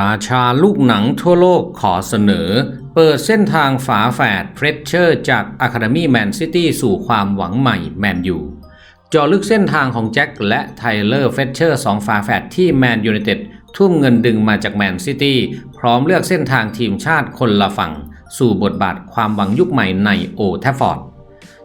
ราชาลูกหนังทั่วโลกขอเสนอ เปิดเส้นทางฝาแฝดเฟรชเชอร์จากอะคาเดมี่แมนซิตี้สู่ความหวังใหม่แมนยูเจาะลึกเส้นทางของแจ็คและไทเลอร์เฟรชเชอร์สองฝาแฝดที่แมนยู i นเต็ดทุ่มเงินดึงมาจากแมนซิตี้พร้อมเลือกเส้นทางทีมชาติคนละฝั่ง สู่บทบาทความหวังยุคใหม่ในโอแทฟฟอร์ด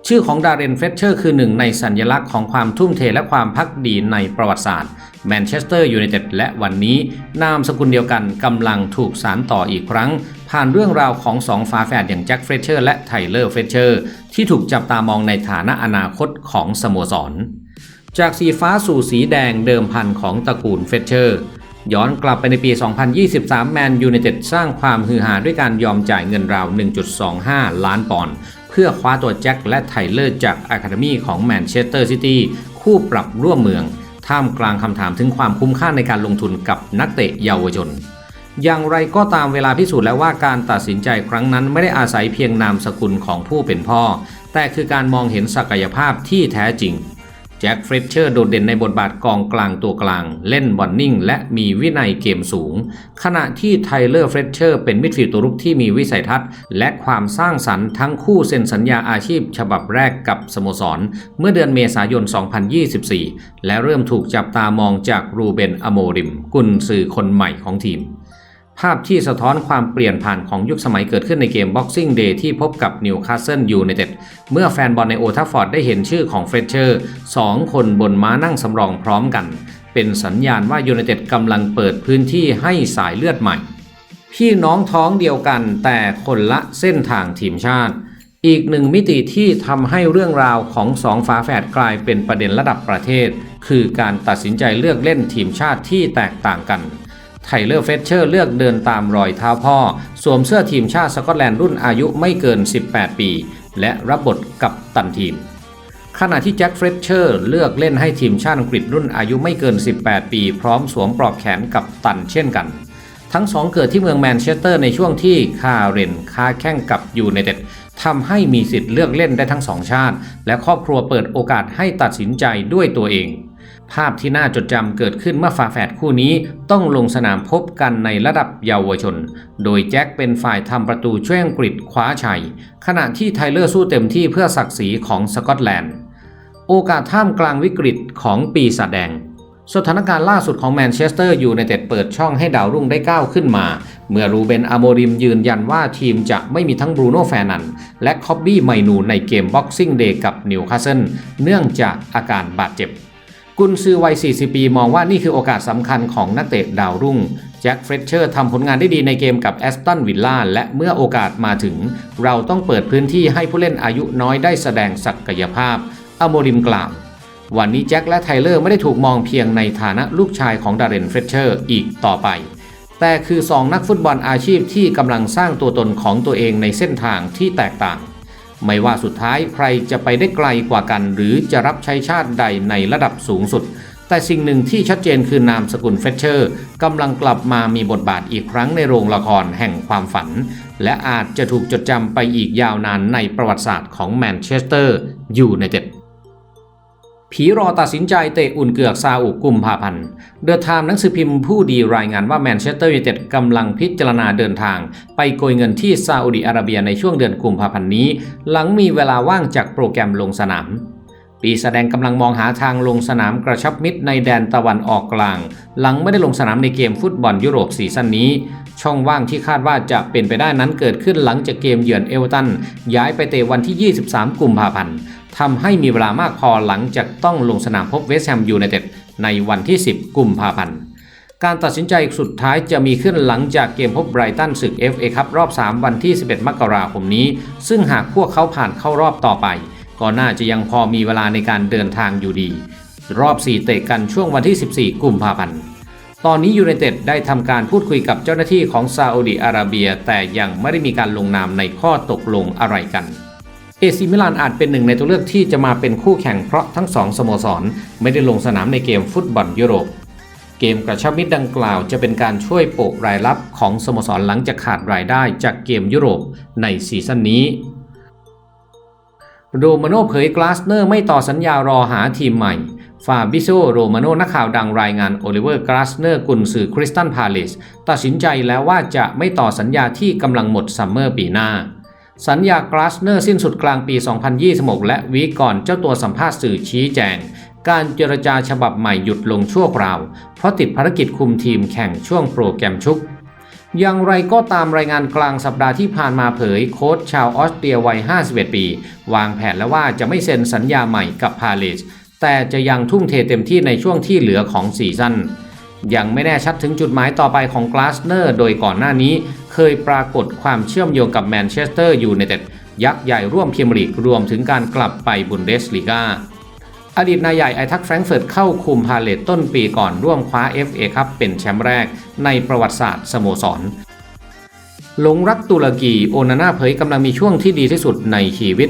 ชื่อของดาร์เรนเฟชเชอร์คือหนึ่งในสัญลักษณ์ของความทุ่มเทและความพักดีในประวัติศาสตร์ แมนเชสเตอร์ยูไนเต็ดและวันนี้ นามสกุลเดียวกันกำลังถูกสารต่ออีกครั้ง ผ่านเรื่องราวของสองฝาแฝดอย่างแจ็คเฟรเชอร์และไทเลอร์เฟรเชอร์ที่ถูกจับตามองในฐานะอนาคตของสโมสร จากสีฟ้าสู่สีแดงเดิมพันของตระกูลเฟชเชอร์ย้อนกลับไปในปี 2023 แมนยู i นเต็ดสร้างความฮือฮาด้วยการยอมจ่ายเงินราว 1.25 ล้านปอนด์เพื่อคว้าตัวแจ็คและไทเลอร์จากอะคาเดมีของแมนเชสเตอร์ซิตี้คู่ปรับร่วมเมือง ท่ามกลางคำถามถึงความคุ้มค่าในการลงทุนกับนักเตะเยาวชน อย่างไรก็ตามเวลาพิสูจน์แล้วว่าการตัดสินใจครั้งนั้นไม่ได้อาศัยเพียงนามสกุลของผู้เป็นพ่อ แต่คือการมองเห็นศักยภาพที่แท้จริง แจ็คเฟรชเชอร์โดดเด่นในบทบาทกองกลางตัวกลาง เล่นบอลนิ่ง และมีวินัยเกมสูง ขณะที่ไทเลอร์เฟรชเชอร์เป็นมิดฟิลด์ตัวรุกที่มีวิสัยทัศน์ และความสร้างสรรค์ทั้งคู่เซ็นสัญญาอาชีพ ฉบับแรกกับสโมสร เมื่อเดือนเมษายน 2024 และเริ่มถูกจับตามองจากรูเบนอโมริม กุนซือคนใหม่ของทีม ภาพที่สะท้อนความเปลี่ยนผ่านของยุคสมัยเกิดขึ้นในเกม Boxing Day ที่พบกับนิวคาสเซิลยูไนเต็ดเมื่อแฟนบอลในโอทัฟฟอร์ดได้เห็นชื่อของเฟรเชอร์สองคนบนม้านั่งสำรองพร้อมกัน เป็นสัญญาณว่ายูไนเต็ดกำลังเปิดพื้นที่ให้สายเลือดใหม่ พี่น้องท้องเดียวกันแต่คนละเส้นทางทีมชาติ อีกหนึ่งมิติที่ทำให้เรื่องราวของสองฝาแฝดกลายเป็นประเด็นระดับประเทศ คือการตัดสินใจเลือกเล่นทีมชาติที่แตกต่างกัน ไทเลอร์เฟชเชอร์เลือกเดินตามรอยเท้าพ่อ สวมเสื้อทีมชาติสกอตแลนด์รุ่นอายุไม่เกิน 18 ปี และรับบทกับตันทีม ขณะที่แจ็คเฟรชเชอร์เลือกเล่นให้ทีมชาติอังกฤษรุ่นอายุไม่เกิน 18 ปี พร้อมสวมปลอกแขนกับตันเช่นกัน ทั้งสองเกิดที่เมืองแมนเชสเตอร์ในช่วงที่คาเรนค้าแข่งกับยูไนเต็ดทำให้มีสิทธิ์เลือกเล่นได้ทั้งสองชาติ และครอบครัวเปิดโอกาสให้ตัดสินใจด้วยตัวเอง ภาพที่น่าจดจำเกิดขึ้นเมื่อฝาแฝดคู่นี้ต้องลงสนามพบกันในระดับเยาวชน โดยแจ็คเป็นฝ่ายทำประตูช่วยอังกฤษคว้าชัย ขณะที่ไทเลอร์สู้เต็มที่เพื่อศักดิ์ศรีของสกอตแลนด์ โอกาสท่ามกลางวิกฤตของปีศาจแดง สถานการณ์ล่าสุดของแมนเชสเตอร์ยูไนเต็ดเปิดช่องให้ดาวรุ่งได้ก้าวขึ้นมา เมื่อรูเบนอโมริมยืนยันว่าทีมจะไม่มีทั้งบรูโน่แฟนันและคอบบี้ไมนูในเกมบ็อกซิ่งเดย์กับนิวคาสเซิลเนื่องจากอาการบาดเจ็บ กุนซือวัย 40 ปีมองว่านี่คือโอกาสสำคัญของนักเตะดาวรุ่ง แจ็คเฟรชเชอร์ทำผลงานได้ดีในเกมกับแอสตันวิลล่าและเมื่อโอกาสมาถึง เราต้องเปิดพื้นที่ให้ผู้เล่นอายุน้อยได้แสดงศักยภาพ อโมริมกล่าววันนี้แจ็คและไทเลอร์ไม่ได้ถูกมองเพียงในฐานะลูกชายของดาร์เรนเฟรชเชอร์อีกต่อไป แต่คือสองนักฟุตบอลอาชีพที่กำลังสร้างตัวตนของตัวเองในเส้นทางที่แตกต่าง ไม่ว่าสุดท้ายใครจะไปได้ไกลกว่ากัน หรือจะรับใช้ชาติใดในระดับสูงสุด แต่สิ่งหนึ่งที่ชัดเจนคือนามสกุลเฟชเชอร์กำลังกลับมามีบทบาทอีกครั้งในโรงละครแห่งความฝัน และอาจจะถูกจดจำไปอีกยาวนานในประวัติศาสตร์ของแมนเชสเตอร์ยูไนเต็ด ผีรอตัดสินใจเตะอุ่นเกือกซาอุกุมภาพันธ์เดอะไทม์หนังสือพิมพ์ผู้ดีรายงานว่าแมนเชสเตอร์ยูไนเต็ดกำลังพิจารณาเดินทาง ไปโกยเงินที่ซาอุดิอาระเบียในช่วงเดือนกุมภาพันธ์นี้ หลังมีเวลาว่างจากโปรแกรมลงสนาม ปีแสดงกำลังมองหาทางลงสนามกระชับมิตรในแดนตะวันออกกลาง หลังไม่ได้ลงสนามในเกมฟุตบอลยุโรปซีซั่นนี้ ช่องว่างที่คาดว่าจะเป็นไปได้นั้นเกิดขึ้นหลังจากเกมเยือนเอเวอร์ตันย้ายไปเตะวันที่ 23 กุมภาพันธ์ ทำให้มีเวลามากพอหลังจากต้องลงสนามพบเวสต์แฮมยูไนเต็ดในวันที่ 10 กุมภาพันธ์ การตัดสินใจสุดท้ายจะมีขึ้นหลังจากเกมพบไบรตันศึก FA คัพรอบ 3 วันที่ 11 มกราคมนี้ ซึ่งหากพวกเขาผ่านเข้ารอบต่อไป ก็น่าจะยังพอมีเวลาในการเดินทางอยู่ดี รอบ 4 เตะกันช่วงวันที่ 14 กุมภาพันธ์ตอนนี้ยูไนเต็ดได้ทำการพูดคุยกับเจ้าหน้าที่ของซาอุดิอาระเบีย แต่ยังไม่ได้มีการลงนามในข้อตกลงอะไรกัน เอซิมิลานอาจเป็นหนึ่งในตัวเลือกที่จะมาเป็นคู่แข่งเพราะทั้งสองสโมสร ไม่ได้ลงสนามในเกมฟุตบอลยุโรป เกมกระชับมิตรดังกล่าวจะเป็นการช่วยโปะรายรับของสโมสรหลังจากขาดรายได้จากเกมยุโรปในซีซั่นนี้โรมาโนเผยกลาสเนอร์ไม่ต่อสัญญารอหาทีมใหม่ ฟาบิโซโรมาโนนักข่าวดังรายงานโอลิเวอร์กราสเนอร์กุนสื่อคริสตันพาเลสตัดสินใจแล้วว่าจะไม่ต่อสัญญาที่กำลังหมดซัมเมอร์ปีหน้า สัญญากราสเนอร์สิ้นสุดกลางปี 2026 และวีก่อนเจ้าตัวสัมภาษณ์สื่อชี้แจง การเจรจาฉบับใหม่หยุดลงชั่วคราว เพราะติดภารกิจคุมทีมแข่งช่วงโปรแกรมชุก อย่างไรก็ตามรายงานกลางสัปดาห์ที่ผ่านมาเผยโค้ชชาวออสเตรียวัย 51 ปี วางแผนแล้วว่าจะไม่เซ็นสัญญาใหม่กับพาเลสแต่จะยังทุ่มเทเต็มที่ในช่วงที่เหลือของซีซั่น ยังไม่แน่ชัดถึงจุดหมายต่อไปของกลาสเนอร์โดยก่อนหน้านี้เคยปรากฏความเชื่อมโยงกับแมนเชสเตอร์ยูไนเต็ดยักษ์ใหญ่ร่วมพรีเมียร์ลีกรวมถึงการกลับไปบุนเดสลีกาอดีตนายใหญ่ไอทักแฟรงก์เฟิร์ตเข้าคุมพาเลตต้นปีก่อนร่วมคว้า FA คัพเป็นแชมป์แรกในประวัติศาสตร์สโมสรหลงรักตุรกีโอนาน่าเผยกำลังมีช่วงที่ดีที่สุดในชีวิต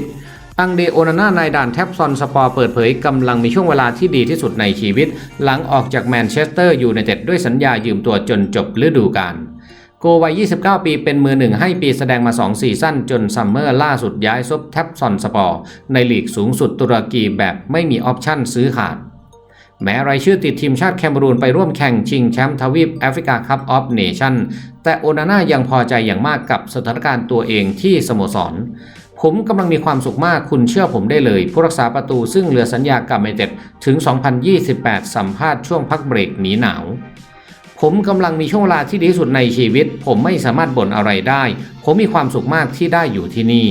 อังเดโอนาน่านายด่านแท็บซอนสปอร์เปิดเผยกำลังมีช่วงเวลาที่ดีที่สุดในชีวิต หลังออกจากแมนเชสเตอร์ยูไนเต็ดด้วยสัญญายืมตัวจนจบฤดูกาลโกวัย 29 ปีเป็นมือหนึ่งให้ปีแสดงมา2ซีซั่นจนซัมเมอร์ล่าสุดย้ายซบแท็บซอนสปอร์ในลีกสูงสุดตุรกีแบบไม่มีออปชั่นซื้อขาด แม้รายชื่อติดทีมชาติแคเมรูนไปร่วมแข่งชิงแชมป์ทวีปแอฟริกาคัพออฟเนชั่นแต่โอนาน่ายังพอใจอย่างมากกับสถานการณ์ตัวเองที่สโมสร ผมกำลังมีความสุขมากคุณเชื่อผมได้เลย ผู้รักษาประตูซึ่งเหลือสัญญากับเมเต็ดถึง 2028 สัมภาษณ์ช่วงพักเบรกหนีหนาว ผมกำลังมีช่วงเวลาที่ดีที่สุดในชีวิต ผมไม่สามารถบ่นอะไรได้ ผมมีความสุขมากที่ได้อยู่ที่นี่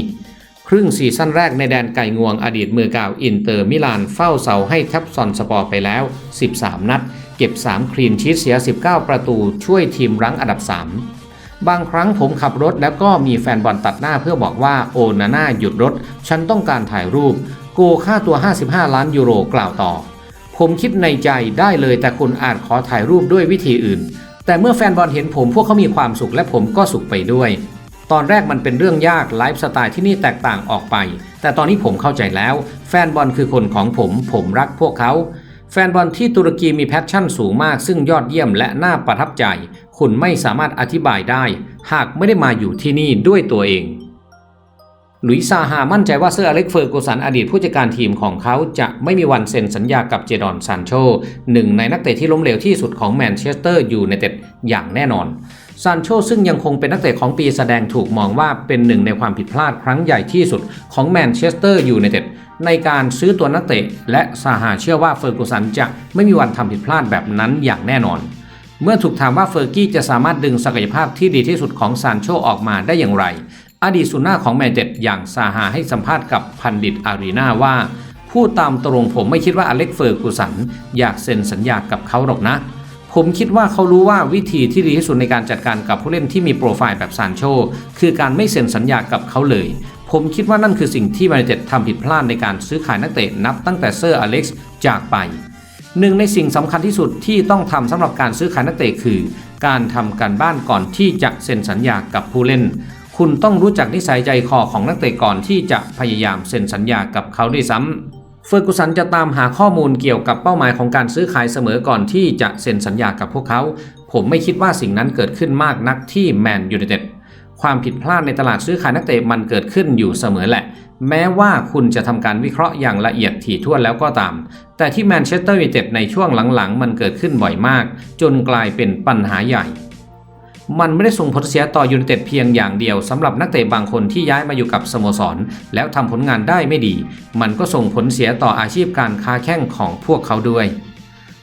ครึ่งซีซั่นแรกในแดนไก่งวงอดีตมือกาวอินเตอร์มิลานเฝ้าเสาให้ท็บซอนสปอร์ไปแล้ว 13 นัด เก็บ 3 คลีนชีตเสีย 19 ประตูช่วยทีมรั้งอันดับ 3 บางครั้งผมขับรถแล้วก็มีแฟนบอลตัดหน้าเพื่อบอกว่าโอนาน่าหยุดรถ ฉันต้องการถ่ายรูป โกค่าตัว 55 ล้านยูโรกล่าวต่อ ผมคิดในใจได้เลยแต่คุณอาจขอถ่ายรูปด้วยวิธีอื่น แต่เมื่อแฟนบอลเห็นผมพวกเขามีความสุขและผมก็สุขไปด้วย ตอนแรกมันเป็นเรื่องยากไลฟ์สไตล์ที่นี่แตกต่างออกไป แต่ตอนนี้ผมเข้าใจแล้ว แฟนบอลคือคนของผม ผมรักพวกเขา แฟนบอลที่ตุรกีมีแพชชั่นสูงมาก ซึ่งยอดเยี่ยมและน่าประทับใจ คุณไม่สามารถอธิบายได้ หากไม่ได้มาอยู่ที่นี่ด้วยตัวเอง หลุยซาฮามั่นใจว่าเซอร์อเล็กเฟอร์กูสันอดีตผู้จัดการทีมของเขาจะไม่มีวันเซ็นสัญญากับเจดอนซานโชหนึ่งในนักเตะที่ล้มเหลวที่สุดของแมนเชสเตอร์ยูไนเต็ดอย่างแน่นอน ซานโชซึ่งยังคงเป็นนักเตะของปีแสดงถูกมองว่าเป็นหนึ่งในความผิดพลาดครั้งใหญ่ที่สุดของแมนเชสเตอร์ยูไนเต็ดในการซื้อตัวนักเตะ และซาฮาเชื่อว่าเฟอร์กูสันจะไม่มีวันทำผิดพลาดแบบนั้นอย่างแน่นอน เมื่อถูกถามว่าเฟอร์กี้จะสามารถดึงศักยภาพที่ดีที่สุดของซานโชออกมาได้อย่างไร อดีตสุน่าของแมนเจ็ดอย่างซาฮาให้สัมภาษณ์กับพันดิตอารีนาว่าพูดตามตรงผมไม่คิดว่าอเล็กเฟอร์กูสันอยากเซ็นสัญญากับเขาหรอกนะ ผมคิดว่าเขารู้ว่าวิธีที่ดีที่สุดในการจัดการกับผู้เล่นที่มีโปรไฟล์แบบซานโชคือการไม่เซ็นสัญญากับเขาเลย ผมคิดว่านั่นคือสิ่งที่แมนเจ็ดทำผิดพลาดในการซื้อขายนักเตะนับตั้งแต่เซอร์อเล็กซ์จากไปหนึ่งในสิ่งสำคัญที่สุดที่ต้องทำสำหรับการซื้อขายนักเตะคือ การทำการบ้านก่อนที่จะเซ็นสัญญากับผู้เล่น คุณต้องรู้จักนิสัยใจคอของนักเตะก่อนที่จะพยายามเซ็นสัญญากับเขาด้วยซ้ำ เฟอร์กุสันจะตามหาข้อมูลเกี่ยวกับเป้าหมายของการซื้อขายเสมอก่อนที่จะเซ็นสัญญากับพวกเขา ผมไม่คิดว่าสิ่งนั้นเกิดขึ้นมากนักที่แมนยูไนเต็ดความผิดพลาดในตลาดซื้อขายนักเตะมันเกิดขึ้นอยู่เสมอแหละ แม้ว่าคุณจะทำการวิเคราะห์อย่างละเอียดถี่ถ้วนแล้วก็ตาม แต่ที่แมนเชสเตอร์ยูไนเต็ดในช่วงหลังๆ มันเกิดขึ้นบ่อยมาก จนกลายเป็นปัญหาใหญ่ มันไม่ได้ส่งผลเสียต่อยูไนเต็ดเพียงอย่างเดียวสำหรับนักเตะบางคนที่ย้ายมาอยู่กับสโมสร แล้วทำผลงานได้ไม่ดี มันก็ส่งผลเสียต่ออาชีพการค้าแข่งของพวกเขาด้วย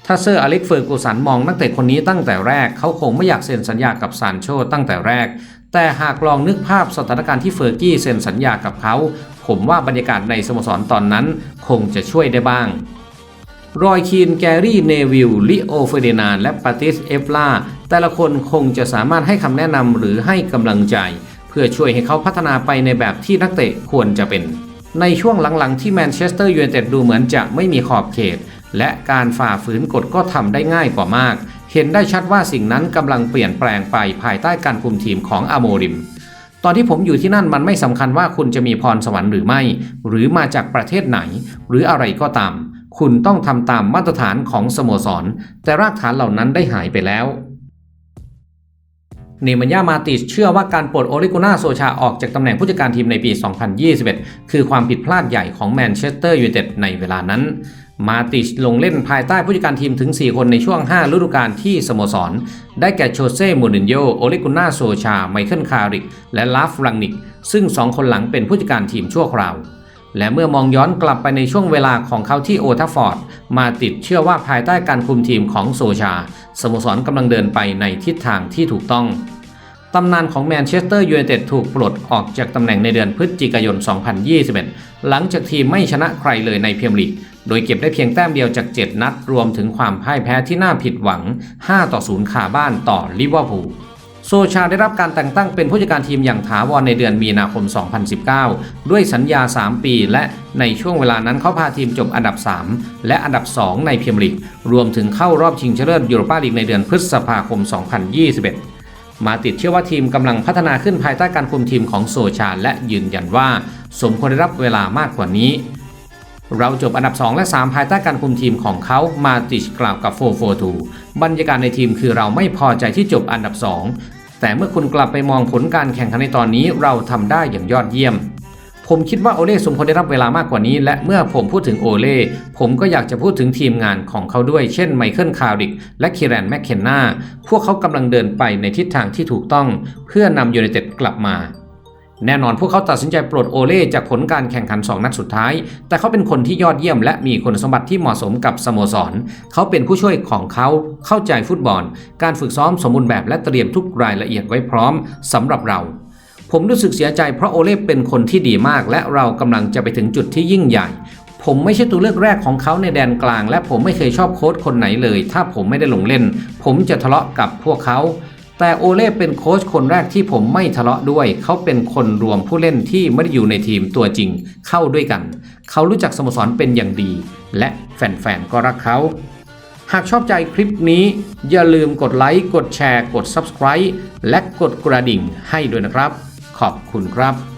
ถ้าเซอร์อเล็กเฟอร์กูสันมองนักเตะคนนี้ตั้งแต่แรกเขาคงไม่อยากเซ็นสัญญากับซานโชตั้งแต่แรก แต่หากลองนึกภาพสถานการณ์ที่เฟอร์กี้เซ็นสัญญากับเขาผมว่าบรรยากาศในสโมสรตอนนั้นคงจะช่วยได้บ้างรอยคีนแกรี่ เนวิลลิโอเฟอร์ดินานด์และปาติส เอฟลา แต่ละคนคงจะสามารถให้คำแนะนำหรือให้กำลังใจ เพื่อช่วยให้เขาพัฒนาไปในแบบที่นักเตะควรจะเป็น ในช่วงหลังๆที่แมนเชสเตอร์ยูไนเต็ดดูเหมือนจะไม่มีขอบเขต และการฝ่าฝืนกฎก็ทำได้ง่ายกว่ามาก เห็นได้ชัดว่าสิ่งนั้นกำลังเปลี่ยนแปลงไปภายใต้การคุมทีมของอาโมริมตอนที่ผมอยู่ที่นั่นมันไม่สำคัญว่าคุณจะมีพรสวรรค์หรือไม่ หรือมาจากประเทศไหน หรืออะไรก็ตาม คุณต้องทำตามมาตรฐานของสโมสร แต่รากฐานเหล่านั้นได้หายไปแล้ว นมันยามาติชเชื่อว่าการปลดโอลิโกนาโซชาออกจากตำแหน่งผู้จัดการทีมในปี 2021 คือความผิดพลาดใหญ่ของแมนเชสเตอร์ยูไนเต็ดในเวลานั้น มาติชลงเล่นภายใต้ผู้จัดการทีมถึง 4 คนในช่วง 5 ฤดูกาลที่สโมสร ได้แก่โชเซ่ มูรินโญ่โอเลกุนาโซชา ไมเคิล คาริก และลาฟรังนิก ซึ่ง 2 คนหลังเป็นผู้จัดการทีมชั่วคราวและเมื่อมองย้อนกลับไปในช่วงเวลาของเขาที่โอทัฟฟอร์ด มาติดเชื่อว่าภายใต้การคุมทีมของโซชา สโมสรกำลังเดินไปในทิศทางที่ถูกต้อง ตำนานของแมนเชสเตอร์ยูไนเต็ดถูกปลดออกจากตำแหน่งในเดือนพฤศจิกายน 2021 หลังจากทีมไม่ชนะใครเลยในเพียร์ลีก โดยเก็บได้เพียงแต้มเดียวจาก 7 นัดรวมถึงความพ่ายแพ้ที่น่าผิดหวัง 5 ต่อ 0 คาบ้านต่อลิเวอร์พูล โซชาได้รับการแต่งตั้งเป็นผู้จัดการทีมอย่างถาวรในเดือนมีนาคม 2019 ด้วยสัญญา 3 ปีและในช่วงเวลานั้นเขาพาทีมจบอันดับ 3 และอันดับ 2 ในพรีเมียร์ลีก รวมถึงเข้ารอบชิงชนะเลิศยูโรปาลีกในเดือนพฤษภาคม 2021 มาติดเชื่อว่าทีมกำลังพัฒนาขึ้นภายใต้การคุมทีมของโซชาและยืนยันว่า สมควรได้รับเวลามากกว่านี้เราจบอันดับ 2 และ 3 ภายใต้การคุมทีมของเขามาติชกล่าวกับ 442 บรรยากาศในทีมคือเราไม่พอใจที่จบอันดับ 2 แต่เมื่อคุณกลับไปมองผลการแข่งขันในตอนนี้เราทำได้อย่างยอดเยี่ยม ผมคิดว่าโอเล่สมควรได้รับเวลามากกว่านี้ และเมื่อผมพูดถึงโอเล่ผมก็อยากจะพูดถึงทีมงานของเขาด้วย เช่นไมเคิลคาริกและคีแรนแมคเคนนาพวกเขากำลังเดินไปในทิศทางที่ถูกต้อง เพื่อนำยูไนเต็ดกลับมา แน่นอนพวกเขาตัดสินใจปลดโอเล่จากผลการแข่งขัน 2 นัดสุดท้าย แต่เขาเป็นคนที่ยอดเยี่ยมและมีคุณสมบัติที่เหมาะสมกับสโมสร เขาเป็นผู้ช่วยของเขาเข้าใจฟุตบอล การฝึกซ้อมสมบูรณ์แบบและเตรียมทุกรายละเอียดไว้พร้อมสำหรับเราผมรู้สึกเสียใจเพราะโอเล่เป็นคนที่ดีมาก และเรากำลังจะไปถึงจุดที่ยิ่งใหญ่ ผมไม่ใช่ตัวเลือกแรกของเขาในแดนกลาง และผมไม่เคยชอบโค้ชคนไหนเลย ถ้าผมไม่ได้ลงเล่น ผมจะทะเลาะกับพวกเขา แต่โอเล่เป็นโค้ชคนแรกที่ผมไม่ทะเลาะด้วย เขาเป็นคนรวมผู้เล่นที่ไม่ได้อยู่ในทีมตัวจริงเข้าด้วยกัน เขารู้จักสโมสรเป็นอย่างดี และแฟนๆก็รักเขา หากชอบใจคลิปนี้ อย่าลืมกดไลค์ กดแชร์ กด Subscribe และกดกระดิ่งให้ด้วยนะครับ ขอบคุณครับ